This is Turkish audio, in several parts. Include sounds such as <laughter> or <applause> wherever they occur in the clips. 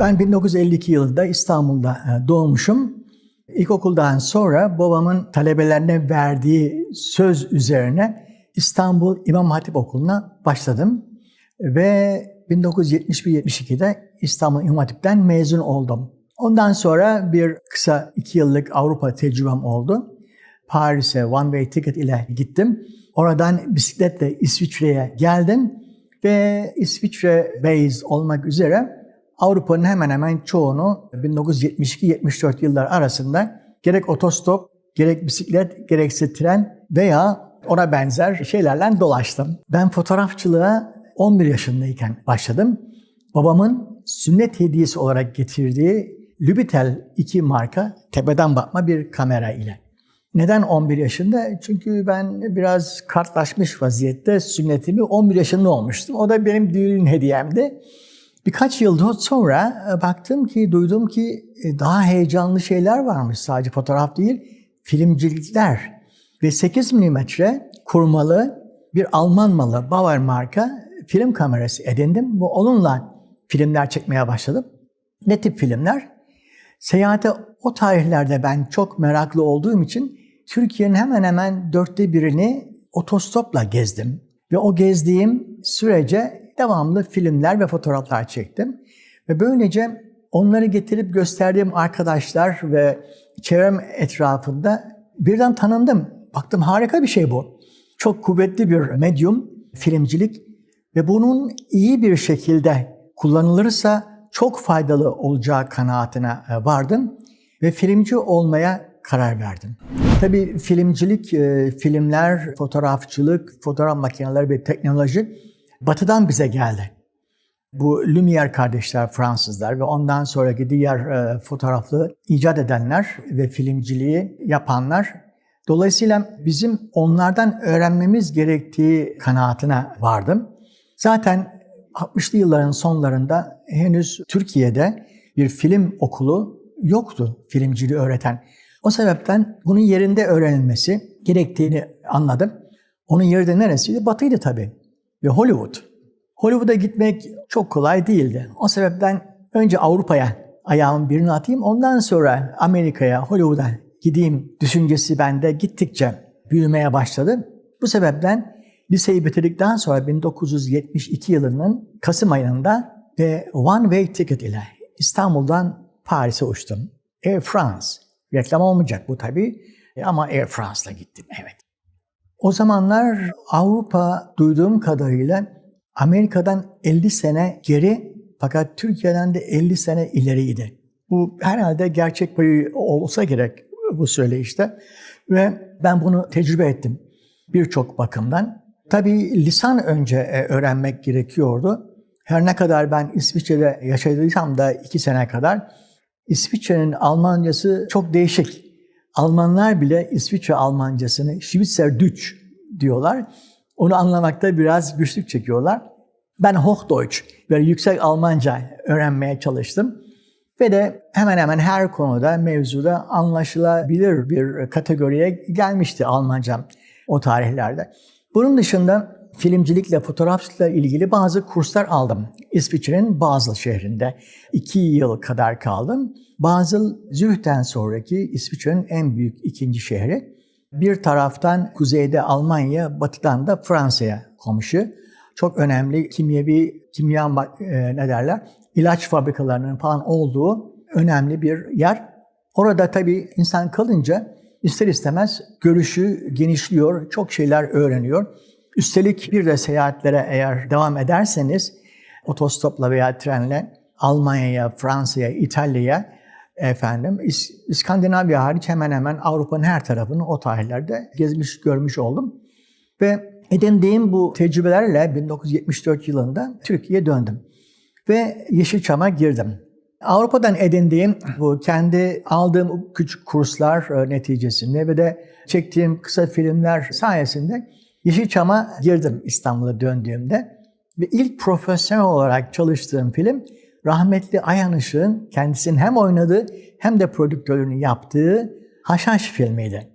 Ben 1952 yılında İstanbul'da e, doğmuşum. İlkokuldan sonra babamın talebelerine verdiği söz üzerine İstanbul İmam Hatip Okulu'na başladım. Ve 1971-72'de İstanbul İmam Hatip'ten mezun oldum. Ondan sonra bir kısa iki yıllık Avrupa tecrübem oldu. Paris'e one way ticket ile gittim. Oradan bisikletle İsviçre'ye geldim ve İsviçre based olmak üzere Avrupa'nın hemen hemen çoğunu 1972-74 yıllar arasında gerek otostop, gerek bisiklet, gerekse tren veya ona benzer şeylerle dolaştım. Ben fotoğrafçılığa 11 yaşındayken başladım. Babamın sünnet hediyesi olarak getirdiği Lubitel 2 marka tepeden bakma bir kamera ile. Neden 11 yaşında? Çünkü ben biraz kartlaşmış vaziyette sünnetimi 11 yaşında olmuştum. O da benim düğün hediyemdi. Birkaç yıl sonra e, baktım ki, duydum ki e, daha heyecanlı şeyler varmış. Sadece fotoğraf değil, filmcilikler. Ve 8 milimetre kurmalı bir Alman malı Bauer marka film kamerası edindim. Bu onunla filmler çekmeye başladım. Ne tip filmler? Seyahate o tarihlerde ben çok meraklı olduğum için Türkiye'nin hemen hemen dörtte birini otostopla gezdim. Ve o gezdiğim sürece devamlı filmler ve fotoğraflar çektim. Ve böylece onları getirip gösterdiğim arkadaşlar ve çevrem etrafında birden tanındım. Baktım harika bir şey bu. Çok kuvvetli bir medyum, filmcilik ve bunun iyi bir şekilde kullanılırsa çok faydalı olacağı kanaatine e, vardım ve filmci olmaya karar verdim. Tabii filmcilik, e, filmler, fotoğrafçılık, fotoğraf makineleri ve teknoloji batıdan bize geldi. Bu Lumière kardeşler Fransızlar ve ondan sonraki diğer e, fotoğraflı icat edenler ve filmciliği yapanlar. Dolayısıyla bizim onlardan öğrenmemiz gerektiği kanaatine vardım. Zaten 60'lı yılların sonlarında henüz Türkiye'de bir film okulu yoktu filmciliği öğreten. O sebepten bunun yerinde öğrenilmesi gerektiğini anladım. Onun yeri de neresiydi? Batıydı tabii. Ve Hollywood. Hollywood'a gitmek çok kolay değildi. O sebepten önce Avrupa'ya ayağımın birini atayım. Ondan sonra Amerika'ya, Hollywood'a gideyim düşüncesi bende gittikçe büyümeye başladı. Bu sebepten liseyi bitirdikten sonra 1972 yılının Kasım ayında ve One Way Ticket ile İstanbul'dan Paris'e uçtum. Air France. Reklam olmayacak bu tabii ama Air France'la gittim evet. O zamanlar Avrupa duyduğum kadarıyla Amerika'dan 50 sene geri fakat Türkiye'den de 50 sene ileriydi. Bu herhalde gerçek payı olsa gerek bu söyleyişte. Ve ben bunu tecrübe ettim birçok bakımdan. Tabii lisan önce e, öğrenmek gerekiyordu. Her ne kadar ben İsviçre'de yaşadıysam da iki sene kadar İsviçre'nin Almancası çok değişik. Almanlar bile İsviçre Almancasını Schweizer Deutsch diyorlar. Onu anlamakta biraz güçlük çekiyorlar. Ben Hochdeutsch, böyle yüksek Almanca öğrenmeye çalıştım. Ve de hemen hemen her konuda, mevzuda anlaşılabilir bir kategoriye gelmişti Almancam o tarihlerde. Bunun dışında filmcilikle, fotoğrafçılıkla ilgili bazı kurslar aldım. İsviçre'nin Basel şehrinde. iki yıl kadar kaldım. Basel, Zürih'ten sonraki İsviçre'nin en büyük ikinci şehri. Bir taraftan kuzeyde Almanya, batıdan da Fransa'ya komşu. Çok önemli kimyevi, kimya e, ne derler, ilaç fabrikalarının falan olduğu önemli bir yer. Orada tabii insan kalınca ister istemez görüşü genişliyor, çok şeyler öğreniyor. Üstelik bir de seyahatlere eğer devam ederseniz otostopla veya trenle Almanya'ya, Fransa'ya, İtalya'ya efendim İskandinavya hariç hemen hemen Avrupa'nın her tarafını o tarihlerde gezmiş görmüş oldum. Ve edindiğim bu tecrübelerle 1974 yılında Türkiye'ye döndüm. Ve Yeşilçam'a girdim. Avrupa'dan edindiğim bu kendi aldığım küçük kurslar e, neticesinde ve de çektiğim kısa filmler sayesinde Yeşilçam'a girdim İstanbul'a döndüğümde. Ve ilk profesyonel olarak çalıştığım film rahmetli Ayhan Işık'ın kendisinin hem oynadığı hem de prodüktörünü yaptığı Haşhaş filmiydi.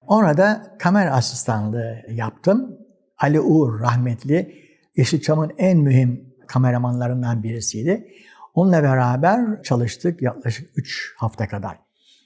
Orada kamera asistanlığı yaptım. Ali Uğur rahmetli Yeşilçam'ın en mühim kameramanlarından birisiydi. Onunla beraber çalıştık yaklaşık 3 hafta kadar.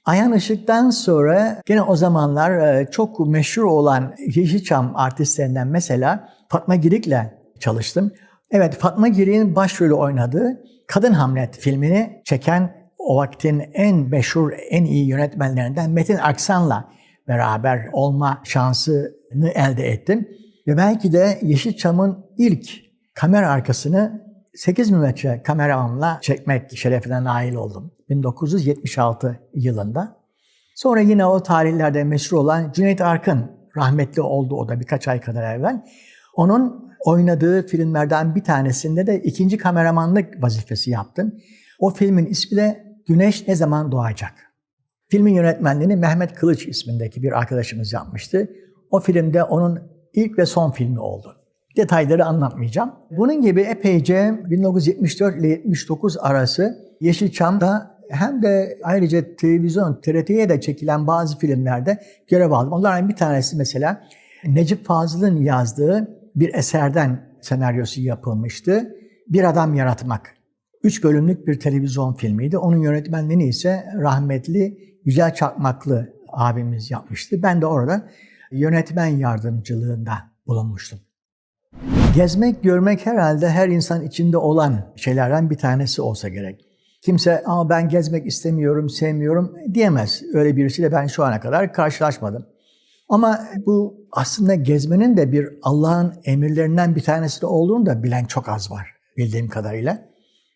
Ayhan Işık'tan sonra gene o zamanlar e, çok meşhur olan Yeşilçam artistlerinden mesela Fatma Girik'le çalıştım. Evet Fatma Girik'in başrolü oynadığı Kadın Hamlet filmini çeken o vaktin en meşhur, en iyi yönetmenlerinden Metin Aksan'la beraber olma şansını elde ettim. Ve belki de Yeşilçam'ın ilk kamera arkasını 8 mm kameramla çekmek şerefine nail oldum. 1976 yılında. Sonra yine o tarihlerde meşhur olan Cüneyt Arkın rahmetli oldu o da birkaç ay kadar evvel. Onun oynadığı filmlerden bir tanesinde de ikinci kameramanlık vazifesi yaptım. O filmin ismi de Güneş Ne Zaman Doğacak. Filmin yönetmenliğini Mehmet Kılıç ismindeki bir arkadaşımız yapmıştı. O filmde onun ilk ve son filmi oldu. Detayları anlatmayacağım. Bunun gibi epeyce 1974 ile 79 arası Yeşilçam'da hem de ayrıca televizyon, TRT'ye de çekilen bazı filmlerde görev aldım. Onlardan bir tanesi mesela Necip Fazıl'ın yazdığı bir eserden senaryosu yapılmıştı. Bir Adam Yaratmak. Üç bölümlük bir televizyon filmiydi. Onun yönetmenliğini ise rahmetli Yücel Çakmaklı abimiz yapmıştı. Ben de orada yönetmen yardımcılığında bulunmuştum. Gezmek, görmek herhalde her insan içinde olan şeylerden bir tanesi olsa gerek. Kimse Aa, ben gezmek istemiyorum, sevmiyorum diyemez. Öyle birisiyle ben şu ana kadar karşılaşmadım. Ama bu aslında gezmenin de bir Allah'ın emirlerinden bir tanesi olduğunu da bilen çok az var bildiğim kadarıyla.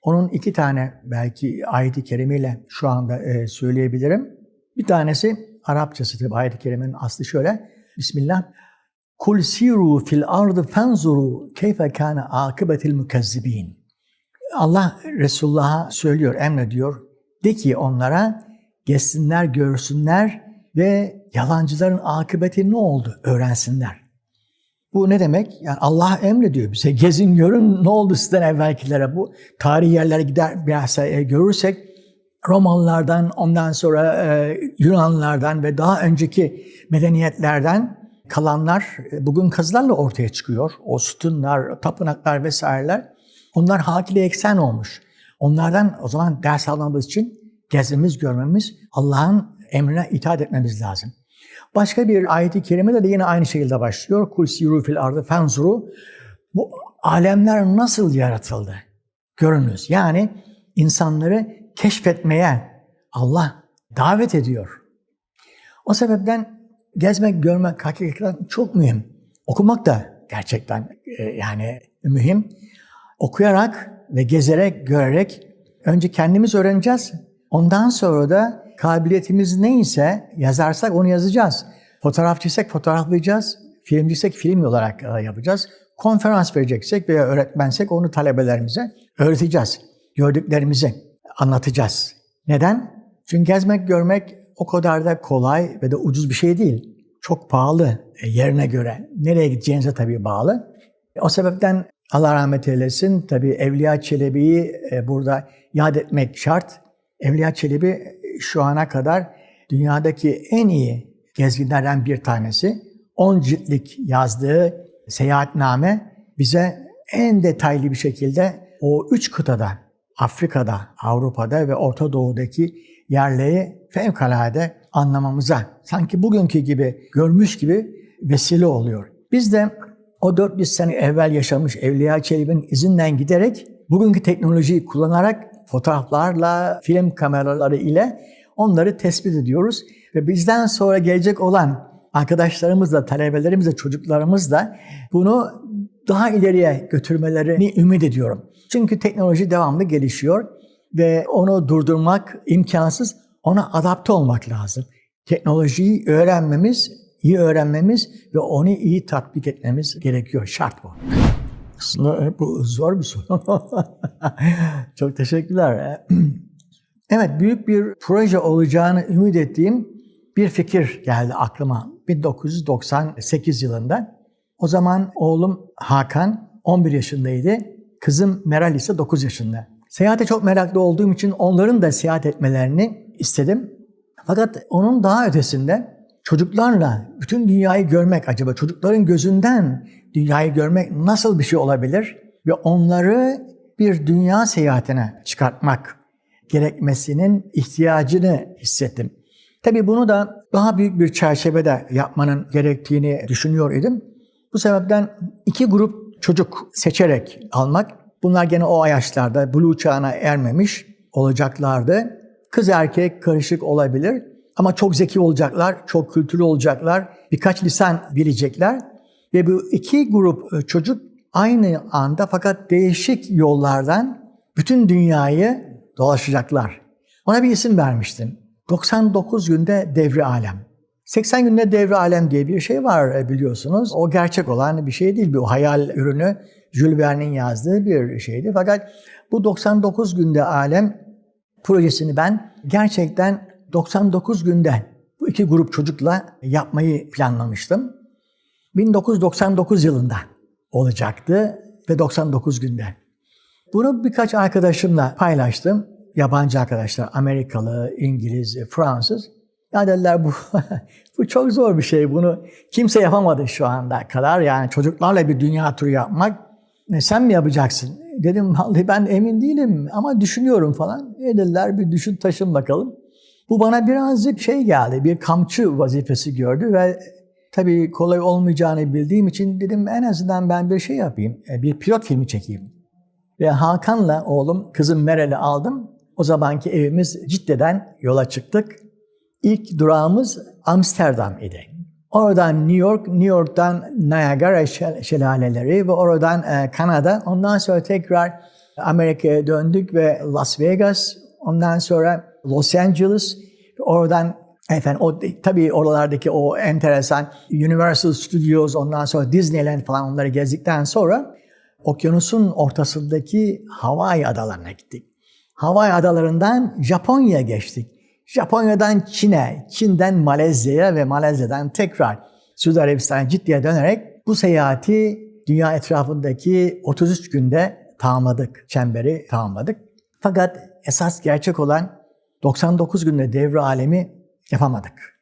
Onun iki tane belki ayet-i kerimeyle şu anda e, söyleyebilirim. Bir tanesi Arapçası tabi ayet-i kerimenin aslı şöyle. Bismillah. Kul siru fil ardı fenzuru keyfe kana akibetil mukezzibin. Allah Resulullah'a söylüyor, emrediyor. De ki onlara gezsinler, görsünler ve yalancıların akıbeti ne oldu öğrensinler. Bu ne demek? Yani Allah emrediyor bize. Gezin görün ne oldu sizden evvelkilere bu. Tarihi yerlere gider biraz e, görürsek Romalılardan, ondan sonra e, Yunanlılardan ve daha önceki medeniyetlerden kalanlar e, bugün kazılarla ortaya çıkıyor. O sütunlar, tapınaklar vesaireler. Onlar hakile eksen olmuş. Onlardan o zaman ders almamız için gezmemiz, görmemiz, Allah'ın emrine itaat etmemiz lazım. Başka bir ayet-i kerimede de yine aynı şekilde başlıyor. Kul siru fil ardı fenzuru. Bu alemler nasıl yaratıldı? Görünüz. Yani insanları keşfetmeye Allah davet ediyor. O sebepten gezmek, görmek hakikaten çok mühim. Okumak da gerçekten e, yani mühim. Okuyarak ve gezerek, görerek önce kendimiz öğreneceğiz. Ondan sonra da kabiliyetimiz neyse yazarsak onu yazacağız. Fotoğrafçıysak fotoğraflayacağız. Filmciysek film olarak e, yapacağız. Konferans vereceksek veya öğretmensek onu talebelerimize öğreteceğiz. Gördüklerimizi anlatacağız. Neden? Çünkü gezmek, görmek o kadar da kolay ve de ucuz bir şey değil. Çok pahalı e, yerine göre. Nereye gideceğinize tabii bağlı. O sebepten Allah rahmet eylesin. Tabii Evliya Çelebi'yi e, burada yad etmek şart. Evliya Çelebi şu ana kadar dünyadaki en iyi gezginlerden bir tanesi. 10 ciltlik yazdığı seyahatname bize en detaylı bir şekilde o üç kıtada, Afrika'da, Avrupa'da ve Orta Doğu'daki yerleri fevkalade anlamamıza, sanki bugünkü gibi, görmüş gibi vesile oluyor. Biz de o 400 sene evvel yaşamış Evliya Çelebi'nin izinden giderek bugünkü teknolojiyi kullanarak fotoğraflarla, film kameraları ile onları tespit ediyoruz. Ve bizden sonra gelecek olan arkadaşlarımızla, talebelerimiz çocuklarımız da bunu daha ileriye götürmelerini ümit ediyorum. Çünkü teknoloji devamlı gelişiyor ve onu durdurmak imkansız. Ona adapte olmak lazım. Teknolojiyi öğrenmemiz, iyi öğrenmemiz ve onu iyi tatbik etmemiz gerekiyor. Şart bu. Aslında bu zor bir soru. <laughs> Çok teşekkürler. <clears throat> Evet, büyük bir proje olacağını ümit ettiğim bir fikir geldi aklıma 1998 yılında. O zaman oğlum Hakan 11 yaşındaydı. Kızım Meral ise 9 yaşında. Seyahate çok meraklı olduğum için onların da seyahat etmelerini istedim. Fakat onun daha ötesinde çocuklarla bütün dünyayı görmek acaba çocukların gözünden dünyayı görmek nasıl bir şey olabilir? Ve onları bir dünya seyahatine çıkartmak gerekmesinin ihtiyacını hissettim. Tabii bunu da daha büyük bir çerçevede yapmanın gerektiğini düşünüyor idim. Bu sebepten iki grup çocuk seçerek almak, bunlar gene o yaşlarda blue çağına ermemiş olacaklardı. Kız erkek karışık olabilir ama çok zeki olacaklar, çok kültürlü olacaklar, birkaç lisan bilecekler. Ve bu iki grup e, çocuk aynı anda fakat değişik yollardan bütün dünyayı dolaşacaklar. Ona bir isim vermiştim. 99 günde devri alem. 80 günde devri alem diye bir şey var e, biliyorsunuz. O gerçek olan bir şey değil. Bu hayal ürünü Jules Verne'in yazdığı bir şeydi. Fakat bu 99 günde alem projesini ben gerçekten 99 günde bu iki grup çocukla yapmayı planlamıştım. 1999 yılında olacaktı ve 99 günde. Bunu birkaç arkadaşımla paylaştım. Yabancı arkadaşlar, Amerikalı, İngiliz, Fransız. Ya dediler bu, <laughs> bu çok zor bir şey. Bunu kimse yapamadı şu anda kadar. Yani çocuklarla bir dünya turu yapmak. E, sen mi yapacaksın? Dedim vallahi ben emin değilim ama düşünüyorum falan. E dediler bir düşün taşın bakalım. Bu bana birazcık şey geldi. Bir kamçı vazifesi gördü ve tabii kolay olmayacağını bildiğim için dedim en azından ben bir şey yapayım. e, Bir pilot filmi çekeyim. Ve Hakan'la oğlum, kızım Meral'i aldım. O zamanki evimiz Cidde'den yola çıktık. İlk durağımız Amsterdam idi. Oradan New York, New York'tan Niagara şel- şelaleleri ve oradan e, Kanada. Ondan sonra tekrar Amerika'ya döndük ve Las Vegas. Ondan sonra Los Angeles. Oradan efendim o tabii oralardaki o enteresan Universal Studios, ondan sonra Disneyland falan onları gezdikten sonra okyanusun ortasındaki Hawaii adalarına gittik. Hawaii adalarından Japonya'ya geçtik. Japonya'dan Çin'e, Çin'den Malezya'ya ve Malezya'dan tekrar Suudi Arabistan'a ciddiye dönerek bu seyahati dünya etrafındaki 33 günde tamamladık, çemberi tamamladık. Fakat esas gerçek olan 99 günde devre alemi yapamadık.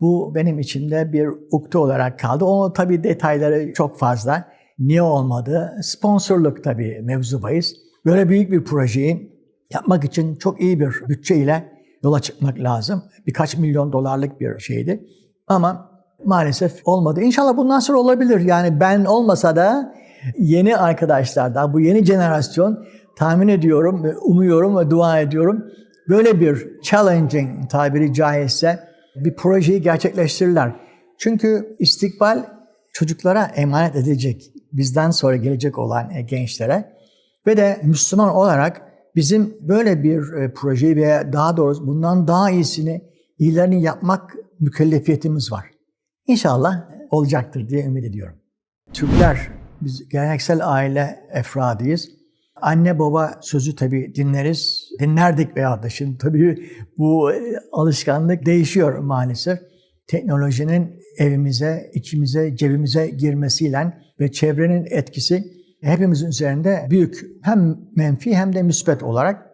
Bu benim içimde bir ukde olarak kaldı. O tabii detayları çok fazla. Niye olmadı? Sponsorluk tabii mevzu bahis. Böyle büyük bir projeyi yapmak için çok iyi bir bütçeyle yola çıkmak lazım. Birkaç milyon dolarlık bir şeydi. Ama maalesef olmadı. İnşallah bundan sonra olabilir. Yani ben olmasa da yeni arkadaşlardan, bu yeni jenerasyon tahmin ediyorum, umuyorum ve dua ediyorum. Böyle bir challenging tabiri caizse bir projeyi gerçekleştirirler. Çünkü istikbal çocuklara emanet edilecek. Bizden sonra gelecek olan e, gençlere. Ve de Müslüman olarak bizim böyle bir e, projeyi veya daha doğrusu bundan daha iyisini, iyilerini yapmak mükellefiyetimiz var. İnşallah olacaktır diye ümit ediyorum. Türkler, biz geleneksel aile efradıyız. Anne baba sözü tabii dinleriz, dinlerdik veya da şimdi tabii bu e, alışkanlık değişiyor maalesef. Teknolojinin evimize, içimize, cebimize girmesiyle ve çevrenin etkisi hepimizin üzerinde büyük hem menfi hem de müsbet olarak.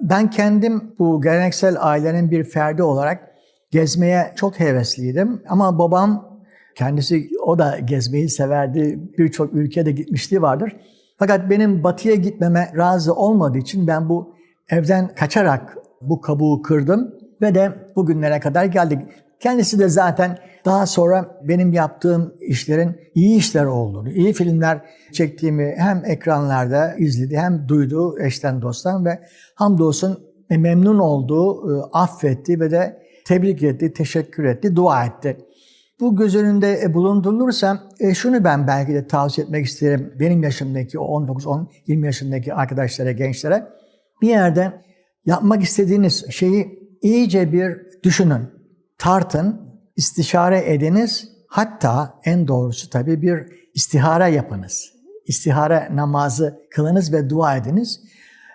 Ben kendim bu geleneksel ailenin bir ferdi olarak gezmeye çok hevesliydim. Ama babam kendisi o da gezmeyi severdi. Birçok ülkede gitmişliği vardır. Fakat benim batıya gitmeme razı olmadığı için ben bu evden kaçarak bu kabuğu kırdım ve de bugünlere kadar geldik. Kendisi de zaten daha sonra benim yaptığım işlerin iyi işler olduğunu, iyi filmler çektiğimi hem ekranlarda izledi hem duydu eşten dosttan ve hamdolsun memnun oldu, e, affetti ve de tebrik etti, teşekkür etti, dua etti. Bu göz önünde e, bulundurulursa e, şunu ben belki de tavsiye etmek isterim benim yaşımdaki o 19-20 yaşındaki arkadaşlara, gençlere. Bir yerde yapmak istediğiniz şeyi iyice bir düşünün, tartın, istişare ediniz. Hatta en doğrusu tabii bir istihare yapınız. İstihare namazı kılınız ve dua ediniz.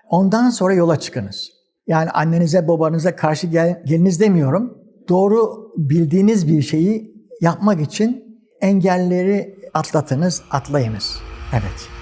Ondan sonra yola çıkınız. Yani annenize babanıza karşı gel, geliniz demiyorum. Doğru bildiğiniz bir şeyi yapmak için engelleri atlatınız, atlayınız. Evet.